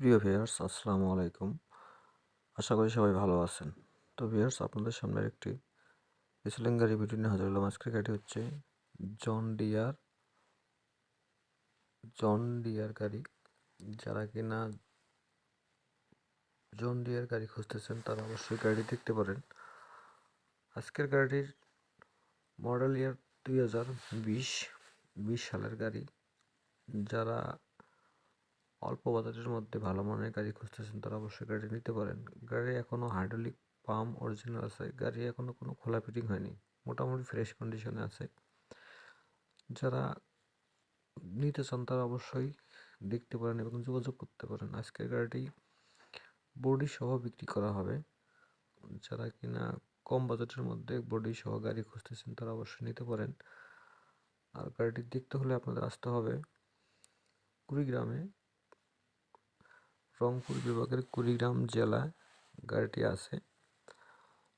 প্রিয় ভিউয়ার্স আসসালামু আলাইকুম। আশা করি সবাই ভালো আছেন। তো ভিউয়ার্স আপনাদের সামনে একটি রিসেলিং গাড়ি ভিডিও নিয়ে হাজার হলাম। আজকের গাড়ি হচ্ছে জন ডিয়ার জন ডিয়ার গাড়ি। যারা কিনা জন ডিয়ার গাড়ি খুঁজতেছেন, তারা অবশ্যই গাড়ি দেখতে পারেন। আজকের গাড়ির মডেল ইয়ার দুই হাজার বিশ বিশ সালের গাড়ি। যারা অল্প বাজারের মধ্যে ভালো মানের গাড়ি খুঁজতেছেন, তারা অবশ্যই গাড়ি নিতে পারেন। গাড়ি এখনও হাইড্রোলিক পাম্প অরিজিনাল আছে। গাড়ি এখনও কোনো খোলা ফিটিং হয়নি। মোটামুটি ফ্রেশ কন্ডিশনে আছে। যারা নিতে চান, তারা অবশ্যই দেখতে পারেন এবং যোগাযোগ করতে পারেন। আজকের গাড়িটি বডি সহ বিক্রি করা হবে। যারা কিনা কম বাজেটের মধ্যে বডি সহ গাড়ি খুঁজতেছেন, তারা অবশ্যই নিতে পারেন। আর গাড়িটি দেখতে হলে আপনাদের আসতে হবে কুড়িগ্রামে। রংপুর বিভাগের কুড়িগ্রাম জেলায় গাড়িটি আছে।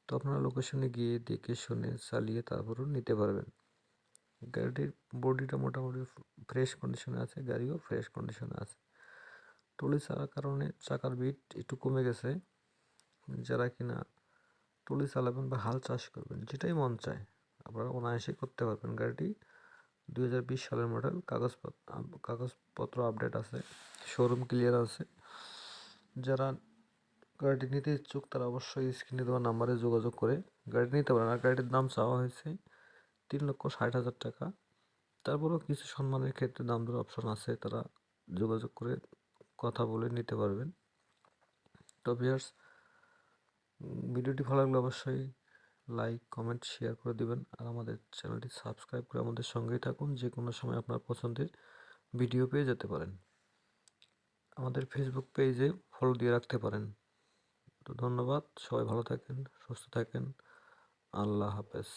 তো আপনারা লোকেশনে গিয়ে দেখে শুনে চালিয়ে তারপরও নিতে পারবেন। গাড়িটির বডিটা মোটামুটি ফ্রেশ কন্ডিশনে আছে, গাড়িও ফ্রেশ কন্ডিশনে আছে। টলি চালার কারণে চাকার বিট একটু কমে গেছে। যারা কিনা টলি চালাবেন বা হাল চাষ করবেন, যেটাই মন চায়, আপনারা অনায়াসে করতে পারবেন। গাড়িটি দুই হাজার বিশ সালের মডেল কাগজপত্র কাগজপত্র আপডেট আছে শোরুম ক্লিয়ার আছে। যারা গাড়িটি নিতে ইচ্ছুক, তারা অবশ্যই স্ক্রিনে দেওয়া নাম্বারে যোগাযোগ করে গাড়িটি নিতে পারেন। আর গাড়িটির দাম চাওয়া হয়েছে তিন লক্ষ ষাট হাজার টাকা। তারপরেও কিছু সম্মানের ক্ষেত্রে দাম দর অপশন আছে, তারা যোগাযোগ করে কথা বলে নিতে পারবেন। তো ভিয়ার্স ভিডিওটি ভালো লাগলে অবশ্যই লাইক কমেন্ট শেয়ার করে দিবেন। আর আমাদের চ্যানেলটি সাবস্ক্রাইব করে আমাদের সঙ্গেই থাকুন। যে কোনো সময় আপনার পছন্দের ভিডিও পেয়ে যেতে পারেন। আমাদের ফেসবুক পেজে ফলো দিয়ে রাখতে পারেন। তো ধন্যবাদ সবাই ভালো থাকেন সুস্থ থাকেন। আল্লাহ হাফেজ।